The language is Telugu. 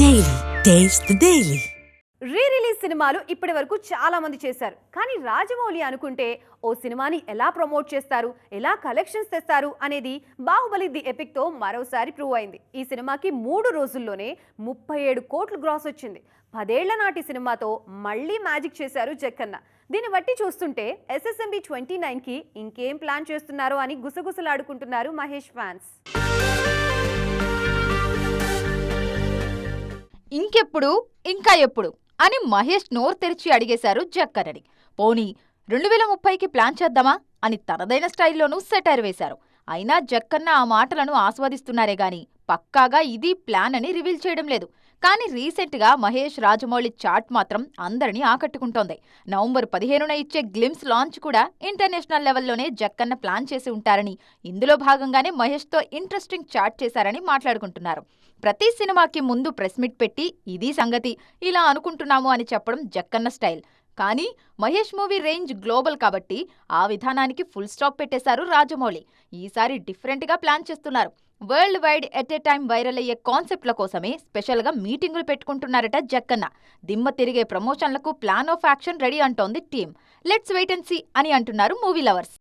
Daily taste daily re release సినిమాలు ఇప్పటి వరకు చాలా మంది చేశారు. కానీ రాజమౌళి అనుకుంటే ఓ సినిమాని ఎలా ప్రమోట్ చేస్తారు? ఎలా కలెక్షన్స్ తెస్తారు? అనేది బాహుబలి ది ఎపిక్తో మరోసారి ప్రూవ్ అయింది. ఈ సినిమాకి మూడు రోజుల్లోనే ముప్పై ఏడు కోట్లు గ్రాస్ వచ్చింది. పదేళ్ళ నాటి సినిమాతో మళ్ళీ మ్యాజిక్ చేశారు జక్కన్న. దీన్ని బట్టి చూస్తుంటే ఎస్ఎస్ఎంబి ట్వంటీ నైన్కి ఇంకేం ప్లాన్ చేస్తున్నారో అని గుసగుసలాడుకుంటున్నారు మహేష్ ఫ్యాన్స్ ఇంకెప్పుడు? ఇంకా ఎప్పుడు? అని మహేష్ నోరు తెరిచి అడిగేశారు జక్కనని పోనీ రెండు వేల ముప్పైకి ప్లాన్ చేద్దామా? అని తనదైన స్టైల్లోనూ సెటైర్ వేశారు. అయినా జక్కన్న ఆ మాటలను ఆస్వాదిస్తున్నారే గాని పక్కాగా ఇది ప్లాన్ అని రివీల్ చేయడం లేదు. కానీ రీసెంట్గా మహేష్ రాజమౌళి చాట్ మాత్రం అందరినీ ఆకట్టుకుంటోంది. నవంబర్ పదిహేనున ఇచ్చే గ్లిమ్స్ లాంచ్ కూడా ఇంటర్నేషనల్ లెవెల్లోనే జక్కన్న ప్లాన్ చేసి ఉంటారని ఇందులో భాగంగానే మహేష్తో ఇంట్రెస్టింగ్ చాట్ చేశారని మాట్లాడుకుంటున్నారు. ప్రతి సినిమాకి ముందు ప్రెస్ మీట్ పెట్టి ఇది సంగతి ఇలా అనుకుంటున్నాము అని చెప్పడం జక్కన్న స్టైల్. కానీ మహేష్ మూవీ రేంజ్ గ్లోబల్ కాబట్టి ఆ విధానానికి ఫుల్ స్టాప్ పెట్టేశారు రాజమౌళి. ఈసారి డిఫరెంట్గా ప్లాన్ చేస్తున్నారు. World wide at a time viral అయ్యే కాన్సెప్ట్ల కోసమే స్పెషల్గా మీటింగులు పెట్టుకుంటున్నారట జక్కన్న. దిమ్మ తిరిగే ప్రమోషన్లకు ప్లాన్ ఆఫ్ యాక్షన్ రెడీ అంటోంది team let's wait and see అని అంటున్నారు మూవీ లవర్స్.